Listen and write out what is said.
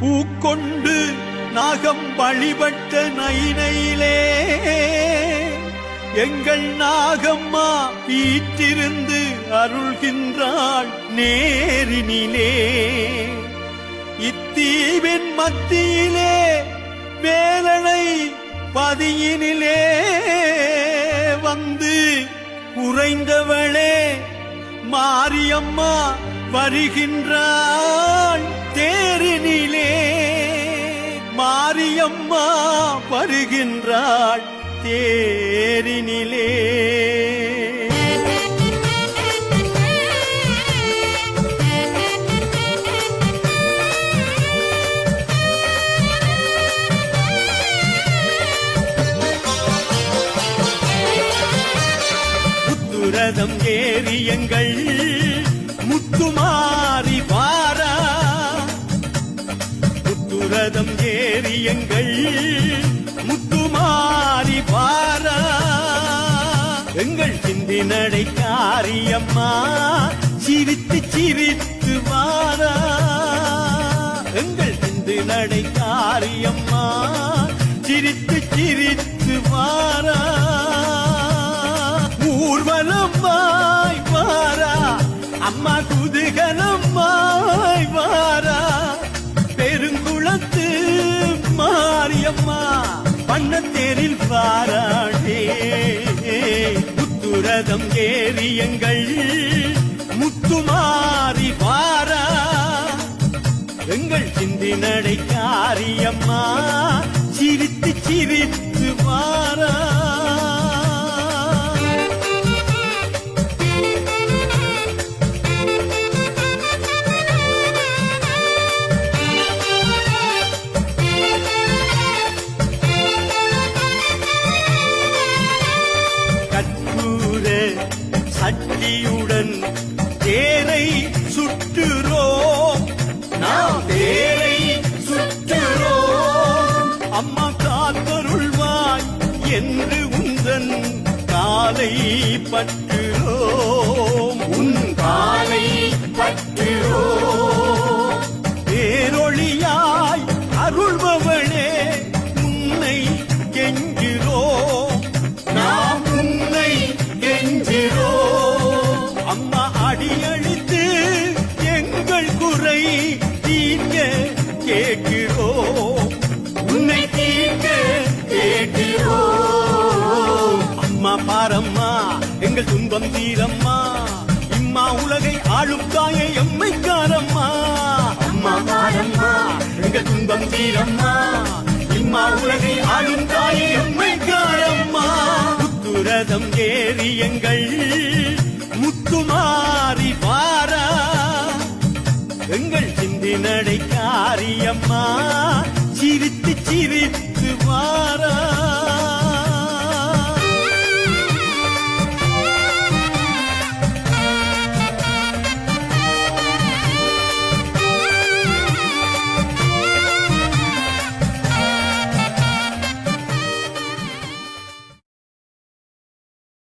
பூக்கொண்டு நாகம் வழிபட்ட நைனையிலே எங்கள் நாகம்மா வீற்றிருந்து அருள்கின்றாள் நேரினிலே. இத்தீவின் மத்தியிலே வேலனை பதியினிலே வந்து உறைந்தவளே மாரியம்மா வருகின்றார் மாரியம்மா வருகின்றாள் தேரினிலே. முத்துரதம் ஏறியங்கள் வா ரதம் ஏறி எங்கள் முத்துமாரி வாரா எங்கள் சிந்தி நடை காரியம்மா சிரித்து சிரித்து வாரா. எங்கள் சிந்து நடை காரியம்மா சிரித்து சிரித்து வாரா. ஊர்வலம் வாய் வாரா அம்மா குதுகலம் வாய் வாரா முத்துரதம் ஏறியங்கள் முத்துமாறி வாரா எங்கள் சிந்தி நடை காரியம்மா சிரித்து சிரித்து பாரா. சட்டியுடன் தேரை சுட்டுறோம் நாம் தேரை சுட்டுறோம் அம்மா காத்தருள்வாய் என்று உந்தன் காலை பற்றுறோம். தீர்க்க கேட்கிறோம். உன்னை தீர்க்க கேட்கிறோம். அம்மா பாரம்மா எங்கள் துன்பம் தீரம்மா. இம்மா உலகை ஆளும் தாயை எம்மைக்காரம்மா அம்மா பாரம்மா எங்கள் துன்பம் தீரம்மா. இம்மா உலகை ஆளும் தாயை எம்மைக்காரம்மா புத்துரதம் ஏறி எங்கள் முத்துமாரி வாரா எங்கள் நடை காரியம்மா சிரித்து சிரித்து வாரா.